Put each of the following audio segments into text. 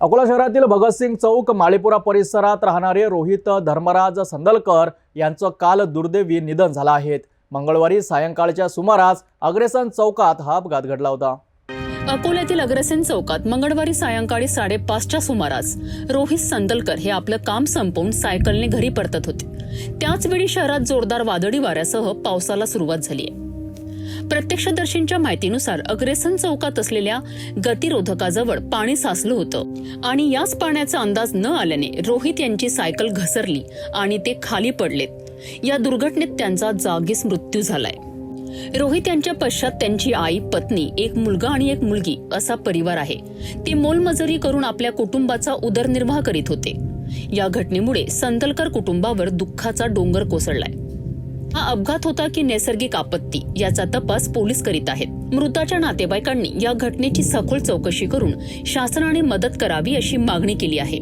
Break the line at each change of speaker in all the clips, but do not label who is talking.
अकोला शहरातील भगतसिंग चौक माळीपुरा परिसरात राहणारे रोहित धर्मराज संदलकर यांचं काल दुर्दैवी निधन झालं आहे. मंगळवारी सायंकाळच्या सुमारास अग्रेसन चौकात हा अपघात घडला होता.
अकोल्यातील अग्रसेन चौकात मंगळवारी सायंकाळी साडेपाचच्या सुमारास रोहित संदलकर हे आपलं काम संपवून सायकलने घरी परतत होते. त्याचवेळी शहरात जोरदार वादळी वाऱ्यासह पावसाला सुरुवात झाली आहे. प्रत्यक्षदर्शींच्या माहितीनुसार अग्रेसन चौकात असलेल्या गतिरोधकाजवळ पाणी साचलं होतं. आणि याच पाण्याचा अंदाज न आल्याने रोहित यांची सायकल घसरली आणि ते खाली पडलेत. या दुर्घटनेत त्यांचा जागीच मृत्यू झालाय. रोहित यांच्या पश्चात त्यांची आई पत्नी एक मुलगा आणि एक मुलगी असा परिवार आहे. ते मोलमजुरी करून आपल्या कुटुंबाचा उदरनिर्वाह करीत होते. या घटनेमुळे संदलकर कुटुंबावर दुःखाचा डोंगर कोसळलाय. हा अपघात होता की नैसर्गिक आपत्ती याचा तपास पोलीस करीत आहेत. मृताच्या नातेवाईकांनी या घटनेची सखोल चौकशी करून शासनाने मदत करावी अशी मागणी केली आहे.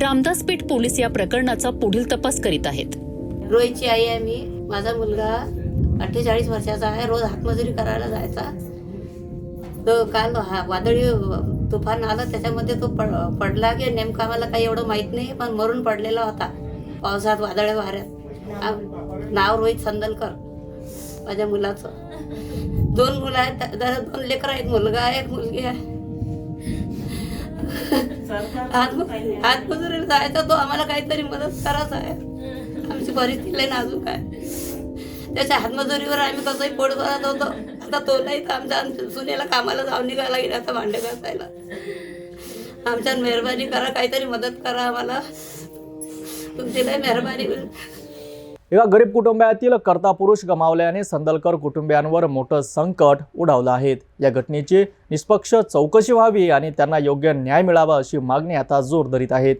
रामदास पेठ पोलीस या प्रकरणाचा पुढील तपास करीत आहेत.
रोहितची आई आहे मी. माझा मुलगा अठ्ठेचाळीस वर्षाचा आहे. रोज हातमजुरी करायला जायचा. तर काल हा वादळी तुफान आलं. त्याच्यामध्ये तो पड पडला की नेमका मला काही एवढं माहीत नाही पण मरून पडलेला होता. पावसात वादळ वाऱ्यात. नाव रोहित संदलकर. माझ्या मुलाचं. दोन मुलं आहेत. दोन लेकरं एक मुलगा आहे एक मुलगी आहे. हात हातमजुरीला जायचा तो आम्हाला काहीतरी मदत करायचा आहे. आमची परिस्थिती नाजूक आहे. त्याच्या हातमजुरीवर आम्ही कसंही पोट भरत होतो. आता तो नाही तर आमच्या आमच्या सुनेला कामाला जाऊन निघायला गेला आता भांडे घासायला. आमच्या मेहरबानी करा काहीतरी मदत करा आम्हाला. तुमची लई मेहरबानी होईल.
एका गरीब कुटुंबातील कर्ता पुरुष गमावल्याने संदलकर कुटुंबियांवर मोठं संकट उडावलं आहे. या घटनेची निष्पक्ष चौकशी व्हावी आणि त्यांना योग्य न्याय मिळावा अशी मागणी आता जोर धरीत आहेत.